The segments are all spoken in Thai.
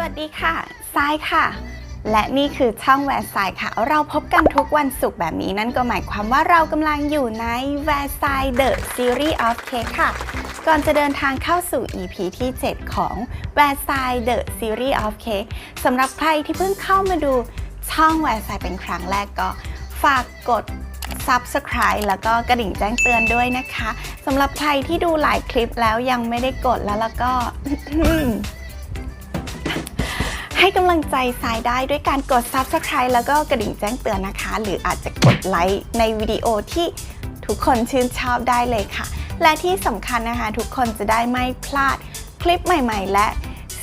วัสดีค่ะทรายค่ะ และนี่คือช่องแวร์ไซายค่ะ เราพบกันทุกวันศุกร์แบบนี้นั่นก็หมายความว่าเรากำลังอยู่ใน v e r s a i l The Series of Cake ค่ะ ก่อนจะเดินทางเข้าสู่ EP ที่ 7 ของ v e r s a i l The Series of Cake สำหรับใครที่เพิ่งเข้ามาดูช่อง v e r s a i l เป็นครั้งแรกก็ฝากกด Subscribe แล้วก็กระดิ่งแจ้งเตือนด้วยนะคะสำหรับใครที่ดูหลายคลิปแล้วยังไม่ได้กดแล้วแล้วก็ ให้กำลังใจทรายได้ด้วยการกด Subscribe แล้วก็กระดิ่งแจ้งเตือนนะคะ หรืออาจจะกดไลค์ในวิดีโอที่ทุกคนชื่นชอบได้เลยค่ะ และที่สำคัญนะคะ ทุกคนจะได้ไม่พลาดคลิปใหม่ ๆ และ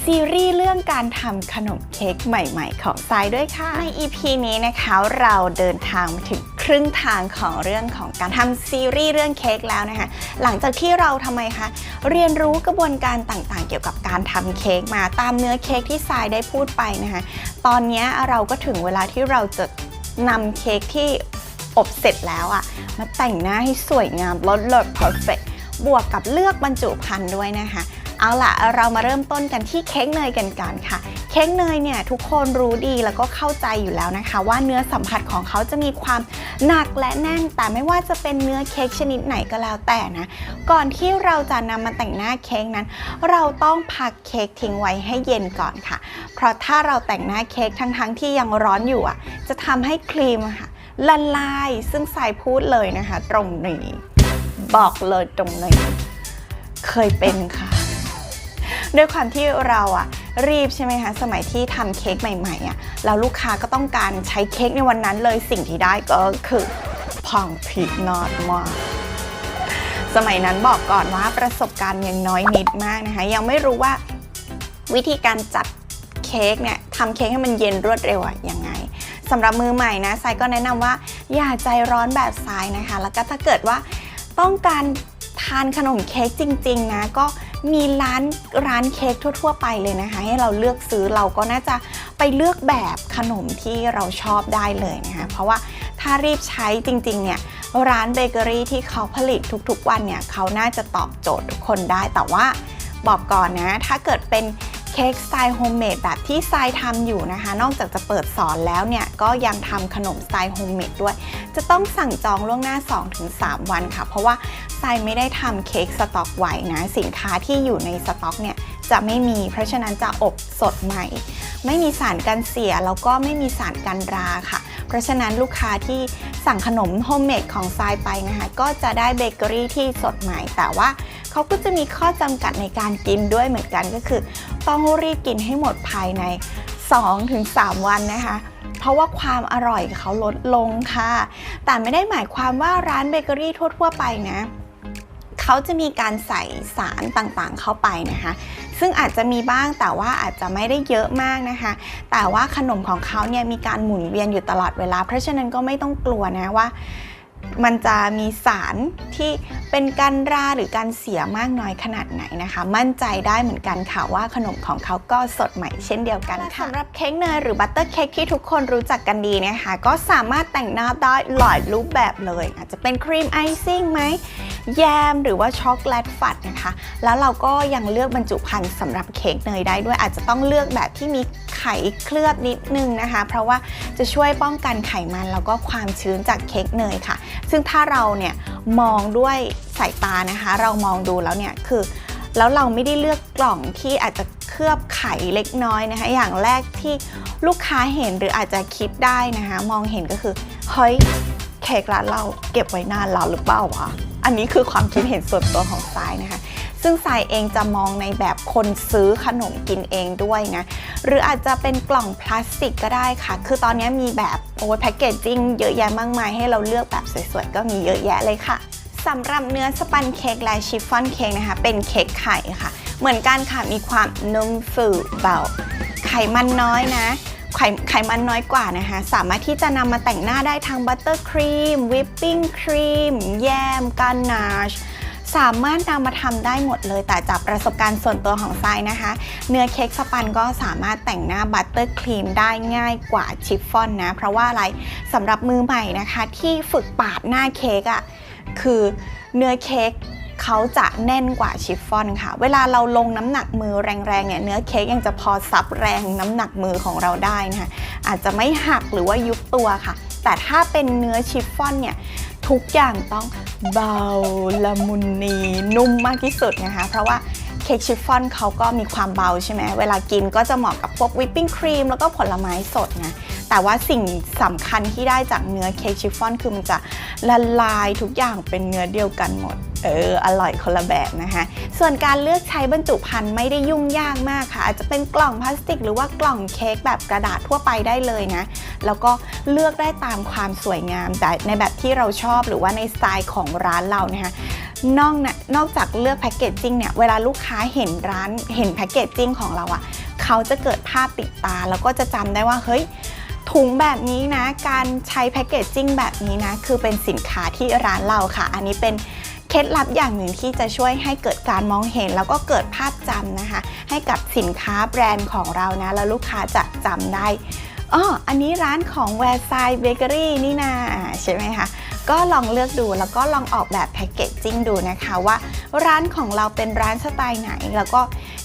ซีรีส์เรื่องการทำขนมเค้กใหม่ ๆ ของทรายด้วยค่ะ ใน EP นี้นะคะเราเดินทางมาถึง ครึ่งทางของเรื่องของการทำซีรีส์เรื่องเค้กแล้วนะคะ หลังจากที่เราทำไมคะ เรียนรู้กระบวนการต่างๆ เกี่ยวกับการทำเค้กมาตามเนื้อเค้กที่ทรายได้พูดไปนะคะ ตอนนี้เราก็ถึงเวลาที่เราจะนำเค้กที่อบเสร็จแล้วอะมาแต่งหน้าให้สวยงามลดเลิศ perfect บวกกับเลือกบรรจุภัณฑ์ด้วยนะคะ เอาล่ะเรามาเริ่มต้นกันที่เค้กเนยกันก่อนค่ะ เค้กเนยเนี่ยทุกคนรู้ดีแล้วก็เข้าใจอยู่แล้วนะคะ ว่าเนื้อสัมผัสของเขาจะมีความหนักและแน่น แต่ไม่ว่าจะเป็นเนื้อเค้กชนิดไหนก็แล้วแต่นะ ก่อนที่เราจะนำมาแต่งหน้าเค้กนั้น เราต้องพักเค้กทิ้งไว้ให้เย็นก่อนค่ะ เพราะถ้าเราแต่งหน้าเค้กทั้งๆที่ยังร้อนอยู่อะ จะทำให้ครีมค่ะละลายซึ่งสายพูดเลยนะคะ ตรงนี้ บอกเลยตรงนี้ เคยเป็นค่ะ ด้วยความที่เราอะรีบใช่ไหมคะสมัยที่ทำเค้กใหม่ๆอะแล้วลูกค้าก็ต้องการใช้เค้กในวันนั้นเลยสิ่งที่ได้ก็คือพองผิดนอดมากสมัยนั้นบอกก่อนว่าประสบการณ์ยังน้อยนิดมากนะคะ ยังไม่รู้ว่าวิธีการจัดเค้กเนี่ยทำเค้กให้มันเย็นรวดเร็วอะยังไงสำหรับมือใหม่นะทรายก็แนะนำว่าอย่าใจร้อนแบบทรายนะคะ แล้วก็ถ้าเกิดว่าต้องการทานขนมเค้กจริง ๆ นะ ก็ มีร้านร้านเค้กทั่ว ๆ ไปเลยนะคะ ให้เราเลือกซื้อเราก็น่าจะไปเลือกแบบขนมที่เราชอบได้เลยนะคะ เพราะว่าถ้ารีบใช้จริง ๆ เนี่ยร้านเบเกอรี่ที่เขาผลิตทุกๆวันเนี่ยเขาน่าจะตอบโจทย์ทุกคนได้แต่ว่าบอกก่อนนะ ถ้าเกิดเป็น เค้กสไตล์โฮมเมดแบบที่ทรายทำอยู่นะคะ นอกจากจะเปิดสอนแล้วเนี่ย ก็ยังทำขนมสไตล์โฮมเมดด้วย จะต้องสั่งจองล่วงหน้า 2-3 วันค่ะ เพราะว่าทรายไม่ได้ทำเค้กสต็อกไว้นะ สินค้าที่อยู่ในสต็อกเนี่ยจะไม่มี เพราะฉะนั้นจะอบสดใหม่ ไม่มีสารกันเสียแล้วก็ไม่มีสารกันราค่ะ เพราะฉะนั้นลูกค้าที่สั่งขนมโฮมเมดของทรายไปนะคะก็จะได้เบเกอรี่ที่สดใหม่ แต่ว่าเขาก็จะมีข้อจำกัดในการกินด้วยเหมือนกันก็คือ ต้องรีบกินให้หมดภายใน 2-3 วันนะคะเพราะว่าความอร่อยเขาลดลงค่ะ แต่ไม่ได้หมายความว่าร้านเบเกอรี่ทั่ว ๆ ไปนะ เขาจะมีการใส่สารต่างๆเข้าไปนะคะ ซึ่งอาจจะมีบ้างแต่ว่าอาจจะไม่ได้เยอะมากนะคะ แต่ว่าขนมของเขาเนี่ยมีการหมุนเวียนอยู่ตลอดเวลา เพราะฉะนั้นก็ไม่ต้องกลัวนะว่ามันจะมีสารที่เป็นการราหรือการเสียมากน้อยขนาดไหนนะคะ มั่นใจได้เหมือนกันค่ะว่าขนมของเขาก็สดใหม่เช่นเดียวกันค่ะสำหรับเค้กเนยหรือบัตเตอร์เค้กที่ทุกคนรู้จักกันดีนะคะ ก็สามารถแต่งหน้าได้หลายรูปแบบเลย อาจจะเป็นครีมไอซิ่งไหมแยมหรือว่าช็อกโกแลตฟัดนะคะ แล้วเราก็ยังเลือกบรรจุภัณฑ์สำหรับเค้กเนยได้ด้วยอาจจะต้องเลือกแบบที่มีไข่เคลือบนิดนึงนะคะ เพราะว่าจะช่วยป้องกันไขมันแล้วก็ความชื้นจากเค้กเนยค่ะ ซึ่งถ้าเราเนี่ย มองด้วยสายตานะคะ เรามองดูแล้วเนี่ยคือ แล้วเราไม่ได้เลือกกล่องที่อาจจะเคลือบไข่เล็กน้อยนะคะ อย่างแรกที่ลูกค้าเห็นหรืออาจจะคิดได้นะคะ มองเห็นก็คือเฮ้ยเค้กร้านเราเก็บไว้นานแล้วหรือเปล่าวะอันนี้คือความคิดเห็นส่วนตัวของซ้ายนะคะ ซึ่งทรายเองจะมองในแบบคนซื้อขนมกินเองด้วยนะ หรืออาจจะเป็นกล่องพลาสติกก็ได้ค่ะ คือตอนนี้มีแบบโอ้ยแพคเกจจิ้งเยอะแยะมากมายให้เราเลือกแบบสวยๆ ก็มีเยอะแยะเลยค่ะสำหรับเนื้อสปันเค้กและชิฟฟ่อนเค้กนะคะ เป็นเค้กไข่ค่ะ เหมือนกันค่ะ มีความนุ่มฟูเบา ไขมันน้อยนะไขไขมันน้อยกว่านะคะ สามารถที่จะนำมาแต่งหน้าได้ทั้งบัตเตอร์ครีม วิปปิ้งครีม แยมกานาช สามารถนำมาทำได้หมดเลย แต่จากประสบการณ์ส่วนตัวของทรายนะคะ เนื้อเค้กสปันก็สามารถแต่งหน้าบัตเตอร์ครีมได้ง่ายกว่าชิฟฟ่อนนะ เพราะว่าอะไรสำหรับมือใหม่นะคะ ที่ฝึกปาดหน้าเค้กอะ่ะคือเนื้อเค้กเขาจะแน่นกว่าชิฟฟ่อนค่ะ เวลาเราลงน้ำหนักมือแรงๆเนี่ยเนื้อเค้กยังจะพอซับแรงน้ำหนักมือของเราได้นะคะอาจจะไม่หักหรือว่ายุบตัวค่ะ แต่ถ้าเป็นเนื้อชิฟฟ่อนเนี่ยทุกอย่างต้อง เบาละมุนนีนุ่มมากที่สุดนะคะ เพราะว่าเค้กชิฟฟ่อนเขาก็มีความเบาใช่ไหมเวลากินก็จะเหมาะกับพวกวิปปิ้งครีมแล้วก็ผลไม้สดนะ แต่ว่าสิ่งสำคัญที่ได้จากเนื้อเค้กชิฟฟ่อนคือมันจะละลายทุกอย่างเป็นเนื้อเดียวกันหมด เออ อร่อยคนละแบบนะคะส่วนการเลือกใช้บรรจุภัณฑ์ไม่ได้ยุ่งยากมากค่ะ อาจจะเป็นกล่องพลาสติก หรือว่ากล่องเค้กแบบกระดาษทั่วไปได้เลยนะ แล้วก็เลือกได้ตามความสวยงามแต่ในแบบที่เราชอบหรือว่าในสไตล์ของร้านเรานะคะนอกนะนอกจากเลือกแพคเกจจิ้งเนี่ย เวลาลูกค้าเห็นร้านเห็นแพคเกจจิ้งของเราอะ่ะ เขาจะเกิดภาพติดตา แล้วก็จะจำได้ว่า เฮ้ย ถุงแบบนี้นะ การใช้แพคเกจจิ้งแบบนี้นะ คือเป็นสินค้าที่ร้านเราค่ะ อันนี้เป็นเคล็ดลับอย่างหนึ่งที่จะช่วยให้เกิดการมองเห็น แล้วก็เกิดภาพจำนะคะ ให้กับสินค้าแบรนด์ของเรานะ แล้วลูกค้าจะจำได้อ๋ออันนี้ร้านของแวร์ไซเบเกอรี่นี่นาใช่ไหมคะ ก็ลองเลือกดูแล้วก็ลองออกแบบแพคเกจจิ้งดูนะคะว่าร้านของเราเป็นร้านสไตล์ไหน แล้วก็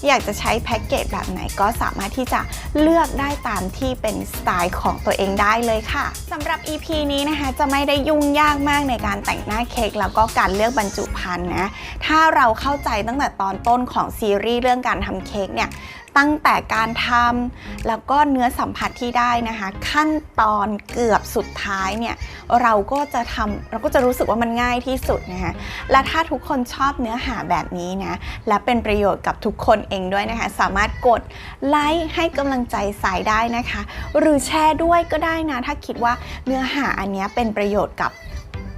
อยากจะใช้แพ็กเกจแบบไหนก็สามารถที่จะเลือกได้ตามที่เป็นสไตล์ของตัวเองได้เลยค่ะสำหรับ EP นี้นะคะจะไม่ได้ยุ่งยากมากในการแต่งหน้าเค้กแล้วก็การเลือกบรรจุภัณฑ์นะถ้าเราเข้าใจตั้งแต่ตอนต้นของซีรีส์เรื่องการทำเค้กเนี่ย ตั้งแต่การทำแล้วก็เนื้อสัมผัสที่ได้นะคะ ขั้นตอนเกือบสุดท้ายเนี่ยเราก็จะทำเราก็จะรู้สึกว่ามันง่ายที่สุดนะคะและถ้าทุกคนชอบเนื้อหาแบบนี้นะและเป็นประโยชน์กับทุกคนเองด้วยนะคะ สามารถกดไลค์ให้กำลังใจสายได้นะคะ หรือแชร์ด้วยก็ได้นะถ้าคิดว่าเนื้อหาอันนี้เป็นประโยชน์กับ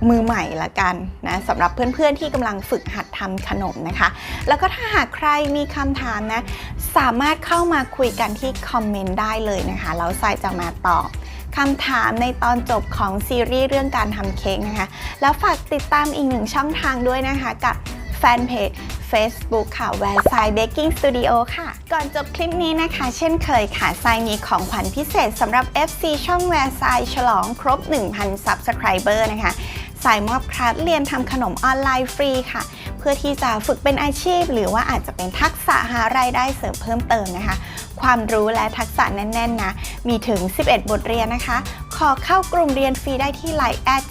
มือใหม่ละกันนะสำหรับเพื่อนๆที่กำลังฝึกหัดทำขนมนะคะ แล้วก็ถ้าหากใครมีคำถามนะ สามารถเข้ามาคุยกันที่คอมเมนต์ได้เลยนะคะแล้วสายจะมาตอบคำถามในตอนจบของซีรีส์เรื่องการทำเค้กนะคะ แล้วฝากติดตามอีกหนึ่งช่องทางด้วยนะคะ กับแฟนเพจ Facebook ค่ะ w e r s i d e Baking Studio ค่ะ ก่อนจบคลิปนี้นะคะ เช่นเคยค่ะทรายมีของขวัญพิเศษสำหรับ FC ช่อง w e r s i d e ฉลองครบ 1,000 Subscriber นะคะ สายมอบคลาสเรียนทำขนมออนไลน์ฟรีค่ะ เพื่อที่จะฝึกเป็นอาชีพ หรือว่าอาจจะเป็นทักษะหารายได้เสริมเพิ่มเติมนะคะ ความรู้และทักษะแน่นๆนะ มีถึง 11 บทเรียนนะคะ ขอเข้ากลุ่มเรียนฟรีได้ที่ Line แอด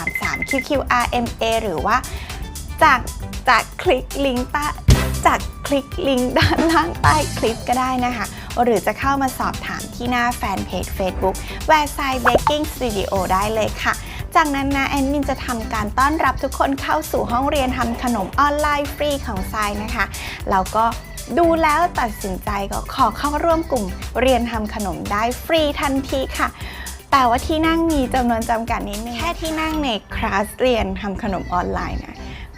433 QQRMA หรือว่าจากจากคลิกลิงก์ใต้จากคลิกลิงก์ด้านล่างใต้คลิปก็ได้นะคะ หรือจะเข้ามาสอบถามที่หน้าแฟนเพจ Facebook w e r s i d e Baking Studio ได้เลยค่ะ จากนั้นนะแอนมินจะทำการต้อนรับทุกคนเข้าสู่ห้องเรียนทำขนมออนไลน์ฟรีของทรายนะคะแล้วก็ดูแล้วตัดสินใจก็ขอเข้าร่วมกลุ่มเรียนทำขนมได้ฟรีทันทีค่ะ แต่ว่าที่นั่งมีจำนวนจำกัดนิดนึงแค่ที่นั่งในคลาสเรียนทำขนมออนไลน์นะ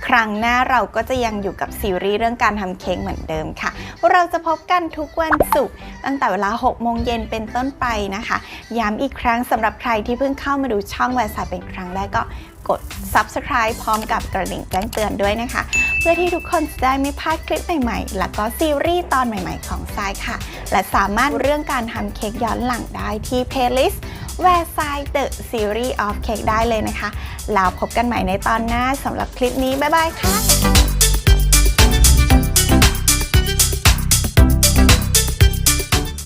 ครั้งหน้าเราก็จะยังอยู่กับซีรีส์เรื่องการทำเค้กเหมือนเดิมค่ะ เราจะพบกันทุกวันศุกร์ตั้งแต่เวลา 6 โมงเย็นเป็นต้นไปนะคะ ย้ำอีกครั้งสำหรับใครที่เพิ่งเข้ามาดูช่องแวร์สายเป็นครั้งแรกก็กด subscribe พร้อมกับกระดิ่งแจ้งเตือนด้วยนะคะ เพื่อที่ทุกคนจะได้ไม่พลาดคลิปใหม่ๆ แล้วก็ซีรีส์ตอนใหม่ๆของทรายค่ะ และสามารถเรื่องการทำเค้กย้อนหลังได้ที่ playlist Where Side The Series of Cake ได้เลยนะคะ แล้วพบกันใหม่ในตอนหน้าสำหรับคลิปนี้ บ๊ายบายค่ะ